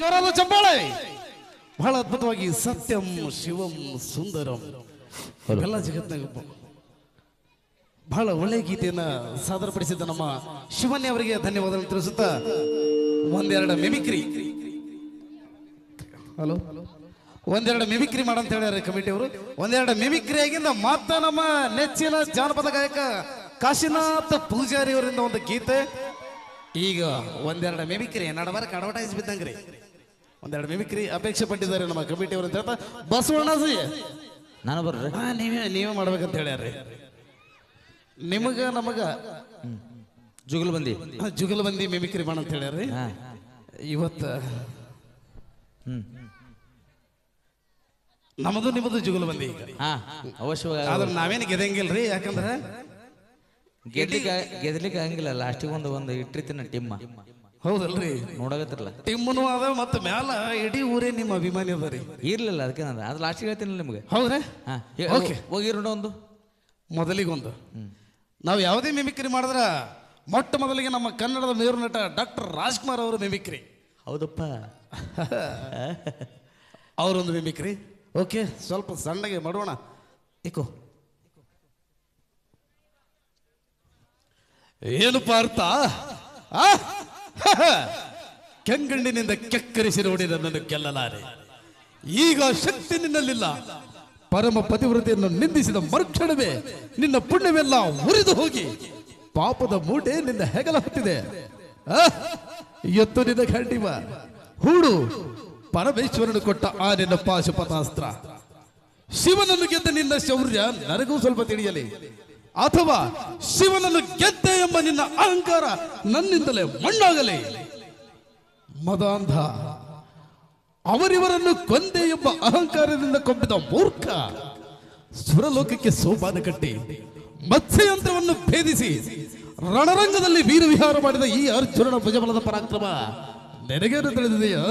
ಜೋರಾದ ಚಪ್ಪಾಳೆ. ಬಹಳ ಅದ್ಭುತವಾಗಿ ಸತ್ಯಂ ಶಿವಂ ಸುಂದರಂ. ಎಲ್ಲ ಜಗತ್ತಿನಾಗ ಬಹಳ ಒಳ್ಳೆ ಗೀತೆಯನ್ನ ಸಾದರಪಡಿಸಿದ್ದ ನಮ್ಮ ಶಿವನ್ಯ ಅವರಿಗೆ ಧನ್ಯವಾದ ತಿಳಿಸುತ್ತಾ ಒಂದೆರಡು ಮಿಮಿಕ್ರಿ. ಹಲೋ? ಒಂದೆರಡು ಮಿಮಿಕ್ರಿ ಮಾಡಂತ ಹೇಳ್ಯಾರ ಕಮಿಟಿ ಅವರು. ಒಂದೆರಡು ಮಿಮಿಕ್ರಿ ಆಗಿಂದ ಮಾತ್ರ ನಮ್ಮ ನೆಚ್ಚಿನ ಜಾನಪದ ಗಾಯಕ ಕಾಶಿನಾಥ್ ಪೂಜಾರಿ ಅವರಿಂದ ಒಂದು ಗೀತೆ. ಈಗ ಒಂದೆರಡು ಮಿಮಿಕ್ರಿ ನಡಬಾರಕ್ಕೆ ಅಡ್ವರ್ಟೈಸ್ ಬಿದ್ದಂಗ್ರಿ ಒಂದೆರಡು ಮಿಮಿಕ್ರಿ ಅಪೇಕ್ಷೆ ಪಟ್ಟಿದ್ದಾರೆ ನಮ್ಮ ಕಮಿಟಿ ಅವರು ಅಂತ ಹೇಳ್ತಾ ಬಸವಣ್ಣಜಿ ನಾನು ಬರ್ರಿ. ಹಾ ನೀವೇ ನೀವೇ ಮಾಡ್ಬೇಕಂತ ಹೇಳ್ಯಾರ್ರಿ. ನಿಮಗ ನಮಗ. ಜುಗಲ್ ಬಂದಿ. ಜುಗಲ್ ಬಂದಿ ಮಿಮಿಕ್ರಿ ಮಾಡಂತ ಹೇಳ್ಯಾರ್ರಿ. ಹಾ. ಇವತ್ತ ಹ್ಮ್. ನಮ್ಮದು ನಿಮ್ಮದು ಜುಗಲ್ ಬಂದಿ ಹಾ ಅವಶ್ಯವಾಗಿ ಆದ್ರೆ ನಾವೇನು ಗೆದಂಗಿಲ್ರಿ ಯಾಕಂದ್ರೆ? ಗೆದ್ಲಿಕ್ಕೆ ಗೆದ್ಲಿಕ್ಕೆ ಹಂಗಿಲ್ಲ ಲಾಸ್ಟಿಗೆ ಒಂದು ಒಂದು ಇಟ್ಟಿರ್ತೀನಿ ಟಿಮ್ಮ. ಹೌದಲ್ರಿ? ನೋಡಕತ್ತಿರಲ್ಲ. ಟಿಮ್ಮನು ಅದ ಮತ್ತೆ ಮ್ಯಾಲ ಇಡೀ ಊರೇ ನಿಮ್ಮ ಅಭಿಮಾನಿ ಅದ ರೀ. ಇರ್ಲಿಲ್ಲ ಅದಕ್ಕೆ ನಾನು ಅದು ಲಾಸ್ಟಿಗೆ ಹೇಳ್ತೀನಿ ನಿಮಗೆ. ಹೌದ್ರಾ? ಹಾ ಓಕೆ ಹೋಗಿ ಮೊದಲಿಗೆ ಒಂದು. ಮೊದಲಿಗೊಂದು. ನಾವು ಯಾವುದೇ ಮಿಮಿಕ್ರಿ ಮಾಡಿದ್ರ ಮೊಟ್ಟ ಮೊದಲಿಗೆ ನಮ್ಮ ಕನ್ನಡದ ಮೇರು ನಟ ಡಾಕ್ಟರ್ ರಾಜ್ಕುಮಾರ್ ಅವರು ಮಿಮಿಕ್ರಿ ಹೌದಪ್ಪ. ಅವರೊಂದು ಮಿಮಿಕ್ರಿ ಓಕೆ ಸ್ವಲ್ಪ ಸಣ್ಣಗೆ ಮಾಡೋಣ. ಇಕೋ ಏನು ಅರ್ಥ ಆ? ಕೆಂಗಣ್ಣಿನಿಂದ ಕೆಕ್ಕರಿಸಿ ನನ್ನನ್ನು ಗೆಲ್ಲಲಾರೆ. ಈಗ ಶಕ್ತಿ ನಿನ್ನಲ್ಲಿಲ್ಲ. ಪರಮ ಪತಿವ್ರತೆಯನ್ನು ನಿಂದಿಸಿದ ಮರುಕ್ಷಣವೇ ನಿನ್ನ ಪುಣ್ಯವೆಲ್ಲ ಉರಿದು ಹೋಗಿ. ಪಾಪದ ಮೂಟೆ ನಿನ್ನ ಹೆಗಲ ಹತ್ತಿದೆ? ಎತ್ತು ನಿನ್ನ ಖಂಡಿವ. ಹೂಡು, ಪರಮೇಶ್ವರನು ಕೊಟ್ಟ ಆ ನಿನ್ನ ಪಾಶುಪತಾಸ್ತ್ರ. ಶಿವನನ್ನು ಗೆದ್ದ ನಿನ್ನ ಶೌರ್ಯ ನನಗೂ ಸ್ವಲ್ಪ ತಿಳಿಯಲಿ. ಅಥವಾ ಶಿವನನ್ನು ಗೆದ್ದೆ ಎಂಬ ನಿನ್ನ ಅಹಂಕಾರ ನನ್ನಿಂದಲೇ ಮಣ್ಣಾಗಲಿ. ಮದಾಂಧ, ಅವರಿವರನ್ನು ಕೊಂದೆ ಎಂಬ ಅಹಂಕಾರದಿಂದ ಕೊಂಬಿದ ಮೂರ್ಖ ಸುರಲೋಕಕ್ಕೆ ಸೋಪಾನ ಕಟ್ಟಿ ಮತ್ಸ್ಯಯಂತ್ರವನ್ನು ಭೇದಿಸಿ ರಣರಂಗದಲ್ಲಿ ವೀರವಿಹಾರ ಮಾಡಿದ ಈ ಅರ್ಜುನನ ಭುಜಬಲದ ಪರಾಕ್ರಮ ನಿನಗೇನು ತಿಳಿದಿದೆಯೋ?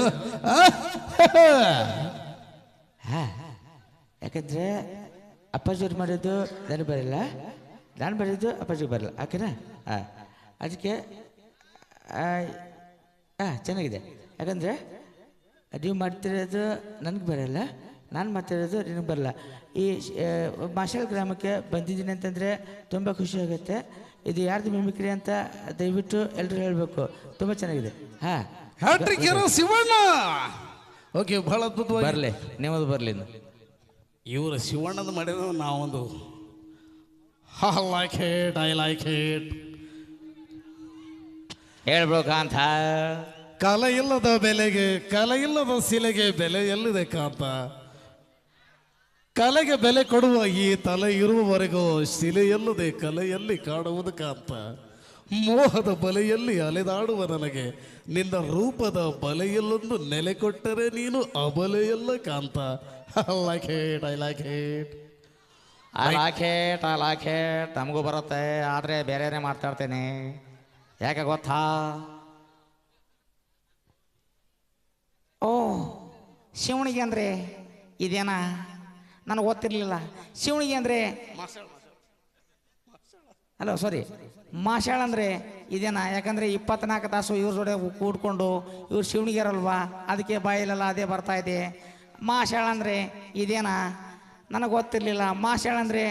ಯಾಕಂದ್ರೆ ಅಪ್ಪಾಜಿಯವ್ರು ಮಾಡಿದ್ದು ನನಗೆ ಬರಲ್ಲ ನಾನು ಬರೆದಿದ್ದು ಅಪ್ಪಾಜಿಗೆ ಬರಲ್ಲ ಓಕೆನಾ? ಹಾಂ ಅದಕ್ಕೆ ಹಾಂ ಚೆನ್ನಾಗಿದೆ. ಯಾಕಂದರೆ ನೀವು ಮಾಡ್ತಿರೋದು ನನಗೆ ಬರಲ್ಲ ನಾನು ಮಾತಾಡೋದು ನಿನಗೆ ಬರಲ್ಲ. ಈ ಮಾಶಾಲ್ ಗ್ರಾಮಕ್ಕೆ ಬಂದಿದ್ದೀನಿ ಅಂತಂದರೆ ತುಂಬ ಖುಷಿ ಆಗುತ್ತೆ. ಇದು ಯಾರ್ದು ಮಿಮಿಕ್ರಿ ಅಂತ ದಯವಿಟ್ಟು ಎಲ್ಲರೂ ಹೇಳಬೇಕು. ತುಂಬ ಚೆನ್ನಾಗಿದೆ. ಹಾಂ. Hat trick hero Shivanna! ಓಕೆ ಬಹಳ ಅದ್ಭುತವಾಗಿ ಬರಲಿ ನಿಮ್ಮದು ಬರಲಿ ಇವರು ಶಿವಣ್ಣದ ಮಾಡಿದ ನಾವೊಂದು I like hate I like hate ಹೇಳ್ಬೇಕಂತ. ಕಲೆ ಇಲ್ಲದ ಬೆಲೆಗೆ ಕಲೆ ಇಲ್ಲದ ಶಿಲೆಗೆ ಬೆಲೆ ಎಲ್ಲಿದೆ ಕಾಂತ ಕಲೆಗೆ ಬೆಲೆ ಕೊಡುವ ಈ ತಲೆ ಇರುವವರೆಗೂ ಶಿಲೆ ಎಲ್ಲದೆ ಕಲೆಯಲ್ಲಿ ಕಾಣುವುದು ಕಾಂತ ಮೋಹದ ಬಲೆಯಲ್ಲಿ ಅಲೆದಾಡುವ ನನಗೆ? ನಿನ್ನ ರೂಪದ ಬಲೆಯಲ್ಲೊಂದು ನೆಲೆ ಕೊಟ್ಟರೆ ನೀನು ಅಬಲೆಯಲ್ಲ ಕಾಂತ. I like hate I like hate ಅಲಾಖೇಟ್ ಅಲಾಖೇಟ್ ನಮಗೂ ಬರುತ್ತೆ ಆದರೆ ಬೇರೆನೇ ಮಾತಾಡ್ತೇನೆ ಯಾಕೆ ಗೊತ್ತಾ? ಓ ಶಿವಣಿಗೆ ಅಂದರೆ ಇದೇನಾ? ನನಗೆ ಗೊತ್ತಿರಲಿಲ್ಲ. ಶಿವಣಿಗೆ ಅಂದರೆ ಹಲೋ ಸಾರಿ ಮಾಷಾಳ ಅಂದರೆ ಇದೇನಾ? ಯಾಕಂದರೆ ಇಪ್ಪತ್ನಾಲ್ಕು ತಾಸು ಇವ್ರ ಜೋಡೆ ಕೂಡ್ಕೊಂಡು ಇವ್ರು ಶಿವಣಿಗೆ ಇರಲ್ವಾ? ಅದಕ್ಕೆ ಬಾಯಿಲೆಲ್ಲ ಅದೇ ಬರ್ತಾ ಇದೆ. ಮಾಷಾಳ ಅಂದರೆ ಇದೇನಾ? ನನಗೆ ಗೊತ್ತಿರಲಿಲ್ಲ. ಮಾಷಾಳ ಅಂದ್ರೆ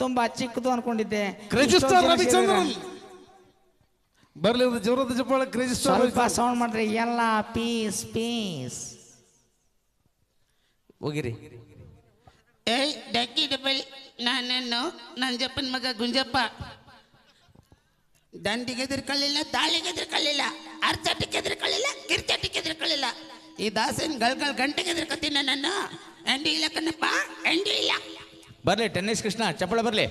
ತುಂಬಾ ಚಿಕ್ಕದು ಅನ್ಕೊಂಡಿದ್ದೆ. Crazy star Ravichandran. ಬರ್ಲಿ ಜೋರದ ಜಪಾಳ ಕ್ರೇಜಿಸ್ಟಾರ್ ಸ್ವಲ್ಪ ಸೌಂಡ್ ಮಾಡ್ರಿ. ಎಲ್ಲ ಪೀಸ್ ಪೀಸ್ ಹೋಗಿರಿ. ಏಯ್ ಡಕ್ಕಿ ಡಬಲ್ ನಾನನ್ನು ನನ್ನ ಜಪ್ಪನ ಮಗ ಗುಂಜಪ್ಪ. ದಂಡಿಗೆ ಎದುರ್ಕೊಳ್ಳಿಲ್ಲ ದಾಳಿಗೆ ಎದುರ್ಕೊಳ್ಳಿಲ್ಲ ಅರ್ಚಟಿಗೆ ಎದುರ್ಕೊಳ್ಳಿಲ್ಲ ಕಿರ್ಚಟಿಗೆ ಎದುರ್ಕೊಳ್ಳಿಲ್ಲ. ಈ ದಾಸನ್ ಗಳ್ಗಳ ಗಂಟೆಗೆ ಎದುರ್ಕೊತೀನಿ ನನ್ನನ್ನು. ಎಂಡಿ ಬರಲಿ, ಟೆನ್ನಿಸ್ ಕೃಷ್ಣ ಚಪ್ಪಳ ಬರಲಿ.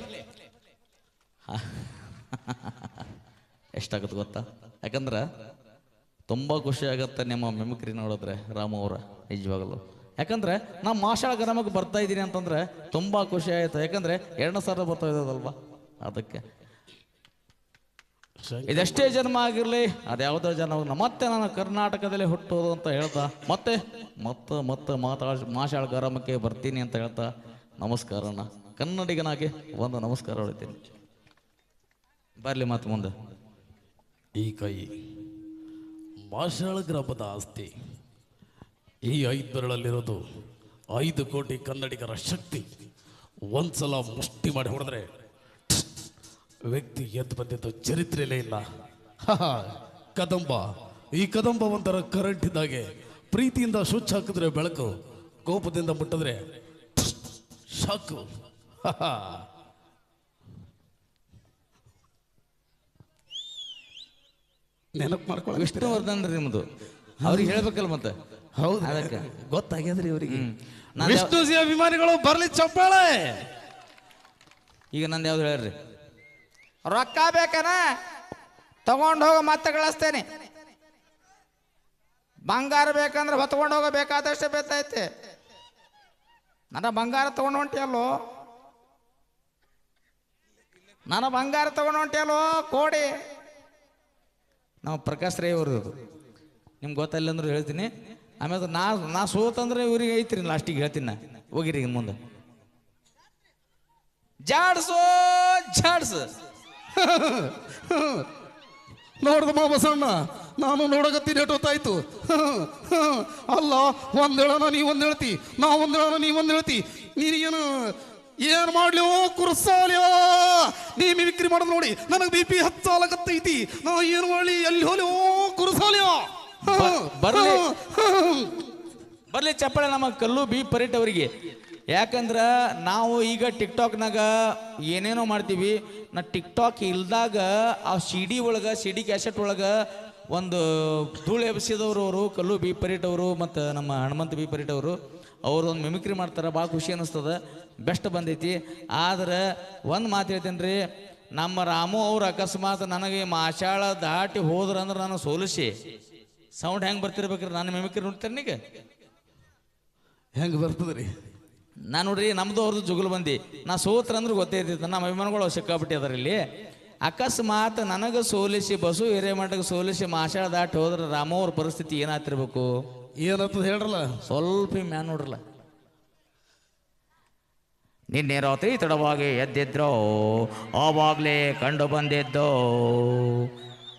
ಎಷ್ಟಾಗುತ್ತೆ ಗೊತ್ತಾ? ಯಾಕಂದ್ರೆ ತುಂಬ ಖುಷಿ ಆಗುತ್ತೆ ನಿಮ್ಮ ಮೆಮಿಕ್ರಿ ನೋಡಿದ್ರೆ ರಾಮು ಅವರ, ನಿಜವಾಗಲು. ಯಾಕಂದ್ರೆ ನಾ ಮಾಷಾಳ ಗ್ರಾಮಕ್ಕೆ ಬರ್ತಾ ಇದ್ದೀನಿ ಅಂತಂದ್ರೆ ತುಂಬ ಖುಷಿ ಆಯಿತು. ಯಾಕಂದ್ರೆ ಎರಡನೇ ಸಾವಿರ ಬರ್ತಾ ಇದ್ದದಲ್ವಾ? ಅದಕ್ಕೆ. ಇದೆಷ್ಟೇ ಜನ್ಮ ಆಗಿರಲಿ ಅದ್ಯಾವುದೋ ಜನ ಮತ್ತೆ ನಾನು ಕರ್ನಾಟಕದಲ್ಲಿ ಹುಟ್ಟೋದು ಅಂತ ಹೇಳ್ತಾ ಮತ್ತೆ ಮತ್ತೆ ಮತ್ತೆ ಮಾತಾಡ್ ಮಾಷಾಳ ಗರಮಕ್ಕೆ ಬರ್ತೀನಿ ಅಂತ ಹೇಳ್ತಾ ನಮಸ್ಕಾರನ ಕನ್ನಡಿಗನಾಗಿ ಒಂದು ನಮಸ್ಕಾರ ಹೊಡಿತೀನಿ ಬರಲಿ ಮತ್ತೆ ಮುಂದೆ. ಈ ಕೈ ಮಾಷಾಳ ಗ್ರಾಮದ ಆಸ್ತಿ. ಈ ಐದು ಬೆರಳಲ್ಲಿರೋದು ಐದು ಕೋಟಿ ಕನ್ನಡಿಗರ ಶಕ್ತಿ. ಒಂದ್ಸಲ ಮುಷ್ಟಿ ಮಾಡಿ ಹೊಡೆದ್ರೆ ವ್ಯಕ್ತಿ ಎದ್ದು ಬಂದಿದ್ದು ಚರಿತ್ರೆಯಲ್ಲೇ ಇಲ್ಲ. ಹಹ, ಕದಂಬ ಈ ಕದಂಬ ಒಂಥರ ಕರೆಂಟ್ ಇದ್ದಾಗೆ ಪ್ರೀತಿಯಿಂದ ಸ್ವಿಚ್ ಹಾಕಿದ್ರೆ ಬೆಳಕು ಕೋಪದಿಂದ ಮುಟ್ಟಿದ್ರೆ ಸಾಕು. ನೆನಪು ಮಾಡ್ಕೊಳ್ಳಿ ವಿಷ್ಣುವರ್ಧನ್ ರೀ ನಿಮ್ಮದು ಅವ್ರಿಗೆ ಹೇಳ್ಬೇಕಲ್ಲ ಮತ್ತೆ? ಹೌದು. ಅದಕ್ಕೆ. ಗೊತ್ತಾಗ್ಯದ್ರಿ ಅವರಿಗೆ. ನಾನು ವಿಷ್ಣು ಅಭಿಮಾನಿಗಳು ಬರ್ಲಿ ಚಪ್ಪಾಳೆ! ಈಗ ನಂದು ಯಾವ್ದು ಹೇಳ್ರಿ? ರೊಕ್ಕ ಬೇಕನ? ತಗೊಂಡು ಹೋಗ ಮತ್ತೆ ಕಳಿಸ್ತೇನೆ ಬಂಗಾರ ಬೇಕಂದ್ರೆ ಹೊತ್ಕೊಂಡು ಹೋಗ ಬೇಕಾದಷ್ಟೇ ಬೇತೈತೆ. ನನ್ನ ಬಂಗಾರ ತಗೊಂಡು ಹೊಂಟಿಯಲ್ಲೋ? ನನ್ನ ಬಂಗಾರ ತಗೊಂಡು ಹೊಂಟಿಯಲ್ಲೋ ಕೋಡಿ? ನಾವು ಪ್ರಕಾಶ್ ರೇ ಅವ್ರದ್ದು ನಿಮ್ಗೆ ಗೊತ್ತಿಲ್ಲ ಅಂದ್ರೆ ಹೇಳ್ತೀನಿ. ಆಮೇಲೆ ನಾ ನಾ ಸೋತಂದ್ರೆ ಇವ್ರಿಗೆ ಐತ್ರಿ ಲಾಸ್ಟಿಗೆ ಹೇಳ್ತೀನಿ ನಾ. ಹೋಗಿರಿ ಮುಂದೆ. ಜಾಡ್ಸೋ, ಜಾಡ್ಸು. ನೋಡ್ದ ಮಾ ಬಸಣ್ಣ ನಾನು ನೋಡಕತ್ತೀನಿ ಎಟ್ಟೊತ್ತಾಯ್ತು ಅಲ್ಲ ಒಂದ್ ಹೇಳೋಣ ನೀ ಒಂದ್ ಹೇಳ್ತಿ, ನಾ ಒಂದ್ ಹೇಳೋಣ ನೀ ಒಂದ್ ಹೇಳ್ತಿ. ನೀನೇನು, ಏನ್ ಮಾಡ್ಲಿ ಓ ಕುರ್ಸಾಲ್ಯೋ ನೀ ಮಿಮಿಕ್ರಿ ಮಾಡೋದು ನೋಡಿ, ನನಗೆ ಬಿ ಪಿ ಹತ್ತಾಲಕತ್ತೈತಿ ನಾ ಏನ್ ಮಾಡ್ಲಿ, ಎಲ್ಲಿ ಹೋಲಿ ಓ ಕುರ್ಸಾಲ್ಯೋ ಬರ್ಲಿ. ಬರ್ಲಿ ಚಪ್ಪಾಳೆ ನಮ್ಮ ಕಲ್ಲು ಬಿ ಪರೇಟ್ ಅವರಿಗೆ. ಯಾಕಂದ್ರೆ ನಾವು ಈಗ ಟಿಕ್ಟಾಕ್ನಾಗ ಏನೇನೋ ಮಾಡ್ತೀವಿ, ನಾ ಟಿಕ್ಟಾಕ್ ಇಲ್ದಾಗ ಆ ಸಿ ಡಿ ಒಳಗೆ ಸಿ ಡಿ ಕ್ಯಾಸೆಟ್ ಒಳಗೆ ಒಂದು ಧೂಳು ಎಬ್ಸಿದವರು ಅವರು, ಕಲ್ಲು ಬಿ ಪರೀಟ್ ಅವರು ಮತ್ತು ನಮ್ಮ ಹನುಮಂತ ಬಿ ಪರೀಟ್ ಅವರು ಅವರು ಒಂದು ಮಿಮಿಕ್ರಿ ಮಾಡ್ತಾರೆ, ಭಾಳ ಖುಷಿ ಅನ್ನಿಸ್ತದೆ ಬೆಸ್ಟ್ ಬಂದೈತಿ. ಆದ್ರೆ ಒಂದು ಮಾತು ಹೇಳ್ತೇನೆ ರೀ ನಮ್ಮ ರಾಮು ಅವ್ರು ಅಕಸ್ಮಾತ್ ನನಗೆ ಮಾಶಾಳ ದಾಟಿ ಹೋದ್ರಂದ್ರೆ ನಾನು ಸೋಲಿಸಿ. ಸೌಂಡ್ ಹೆಂಗೆ ಬರ್ತಿರ್ಬೇಕ್ರಿ ನಾನು ಮಿಮಿಕ್ರಿ ನೋಡ್ತೇನೆ ಈಗ ಹೆಂಗೆ ಬರ್ತದ್ರಿ? ನಾನು ನೋಡ್ರಿ ನಮ್ದು ಅವ್ರದ್ದು ಜುಗುಲು ಬಂದಿ. ನಾ ಸೋತ್ರ ಅಂದ್ರೆ ಗೊತ್ತೇ ನಮ್ಮ ಅಭಿಮಾನಗಳು ಸಿಕ್ಕಾಬಿಟ್ಟಿ ಅದರಲ್ಲಿ ಇಲ್ಲಿ ಅಕಸ್ಮಾತ್ ನನಗೆ ಸೋಲಿಸಿ ಬಸು ಹಿರೇಮಠಕ್ಕೆ ಸೋಲಿಸಿ ಮಾಷಾಳ ದಾಟಿ ಹೋದ್ರೆ ರಾಮವ್ರ ಪರಿಸ್ಥಿತಿ ಏನಾಗ್ತಿರ್ಬೇಕು? ಏನಂತ ಹೇಳ್ರಲ್ಲ? ಸ್ವಲ್ಪ ಮ್ಯಾನ್ ನೋಡ್ರಲ್ಲ. ನಿನ್ನೆ ರಾತ್ರಿ ತಡವಾಗಿ ಎದ್ದಿದ್ರೋ ಆವಾಗಲೇ ಕಂಡು ಬಂದಿದ್ದು.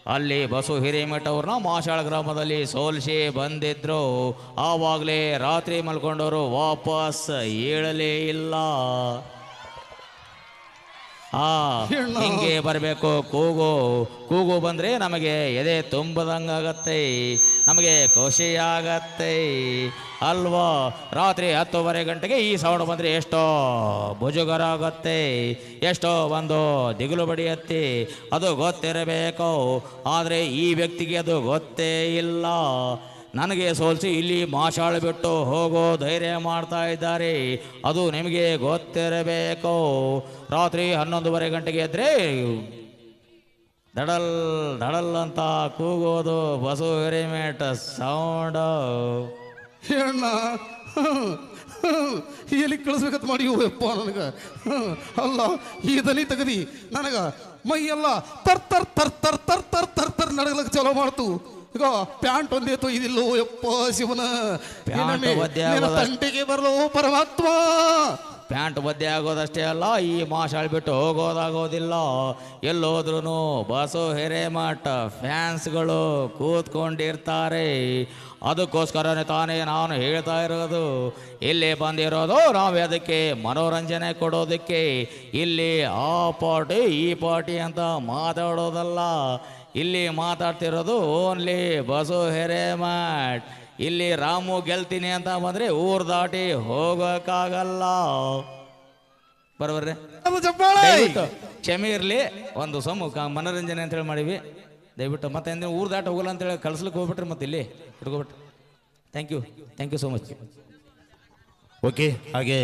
ಅಲ್ಲಿ ಬಸು ಹಿರೇಮಠ ಅವ್ರನ್ನ ಮಾಶಾಳ ಗ್ರಾಮದಲ್ಲಿ ಸೋಲಿಸಿ ಬಂದಿದ್ರು. ಆವಾಗಲೇ ರಾತ್ರಿ ಮಲ್ಕೊಂಡವರು ವಾಪಸ್ ಏಳಲೇ ಇಲ್ಲ. ಆ. ಹಿಂಗೆ ಬರಬೇಕು. ಕೂಗು ಕೂಗು ಬಂದರೆ ನಮಗೆ ಎದೆ ತುಂಬದಂಗಾಗತ್ತೆ. ನಮಗೆ ಖುಷಿ ಆಗತ್ತೆ ಅಲ್ವಾ ರಾತ್ರಿ ಹತ್ತುವರೆ ಗಂಟೆಗೆ ಈ ಸೌಂಡ್ ಬಂದರೆ ಎಷ್ಟೋ ಭುಜುಗರ ಆಗತ್ತೆ ಎಷ್ಟೋ ಒಂದು ದಿಗಿಲು ಬಡಿಯತ್ತೆ. ಅದು ಗೊತ್ತಿರಬೇಕು. ಆದರೆ ಈ ವ್ಯಕ್ತಿಗೆ ಅದು ಗೊತ್ತೇ ಇಲ್ಲ. ನನಗೆ ಸೋಲಿಸಿ ಇಲ್ಲಿ ಮಾಶಾಳ ಬಿಟ್ಟು ಹೋಗೋ ಧೈರ್ಯ ಮಾಡ್ತಾ ಇದ್ದಾರೆ. ಅದು ನಿಮಗೆ ಗೊತ್ತಿರಬೇಕು. ರಾತ್ರಿ ಹನ್ನೊಂದುವರೆ ಗಂಟೆಗೆ ಎದ್ರೆ ದಡಲ್ ದಡಲ್ ಅಂತ ಕೂಗೋದು ಬಸು ಹಿರೇಮೇಟ ಸೌಂಡ್ ಎಲ್ಲಿ ಕಳಿಸ್ಬೇಕಂತ ಮಾಡಿ ಯಪ್ಪ ನನಗೆ? ಅಲ್ಲ, ಈ ದಲಿ ತೆಗದಿ, ನನಗ ಮೈಯೆಲ್ಲ ತರ್ ತರ್ ತರ್ ತರ್ ತರ್ ತರ್ ತರ್ ತರ್ ನಡಗಲಕ್ಕೆ ಚಲೋ ಮಾಡ್ತು. ಈಗ ಪ್ಯಾಂಟ್ ಒಂದೇತು ಇದಿಲ್ಲೋ ಯಪ್ಪ ಶಿವನ. ನಿನ್ನ ಬರಲೋ ಪರಮಾತ್ಮ. ಪ್ಯಾಂಟ್ ಒದ್ದೆ ಆಗೋದಷ್ಟೇ ಅಲ್ಲ ಈ ಮಾಷಾಳ್ ಬಿಟ್ಟು ಹೋಗೋದಾಗೋದಿಲ್ಲ. ಎಲ್ಲೋದ್ರೂ ಬಸು ಹಿರೇಮಠ ಫ್ಯಾನ್ಸ್ಗಳು ಕೂತ್ಕೊಂಡಿರ್ತಾರೆ. ಅದಕ್ಕೋಸ್ಕರನೇ ತಾನೇ ನಾನು ಹೇಳ್ತಾ ಇರೋದು. ಇಲ್ಲಿ ಬಂದಿರೋದು ನಾವು ಅದಕ್ಕೆ ಮನೋರಂಜನೆ ಕೊಡೋದಕ್ಕೆ. ಇಲ್ಲಿ ಆ ಪಾರ್ಟಿ ಈ ಪಾರ್ಟಿ ಅಂತ ಮಾತಾಡೋದಲ್ಲ. ಇಲ್ಲಿ ಮಾತಾಡ್ತಿರೋದು ಓನ್ಲಿ ಬಸು ಹಿರೇಮಠ್. ಇಲ್ಲಿ ರಾಮು ಗೆಲ್ತೀನಿ ಅಂತ ಬಂದ್ರೆ ಊರ್ ದಾಟಿ ಹೋಗೋಕ್ಕಾಗಲ್ಲ. ಬರೋಬರ್ರಿ ದಯವಿಟ್ಟು ಕ್ಷಮೆ ಇರಲಿ ಒಂದು ಸಮ ಕ- ಮನೋರಂಜನೆ ಅಂತೇಳಿ ಮಾಡಿವಿ. ದಯವಿಟ್ಟು ಮತ್ತೆ ಅಂದ್ರೆ ಊರ್ ದಾಟ ಹೋಗಲ್ಲ ಅಂತೇಳಿ ಕಳ್ಸ್ಲಿಕ್ಕೆ ಹೋಗ್ಬಿಟ್ರಿ ಮತ್ತೆ ಇಲ್ಲಿ ಹಿಡ್ಕೊಬಿಟ್ರಿ. Thank you thank you so much okay ಹಾಗೆ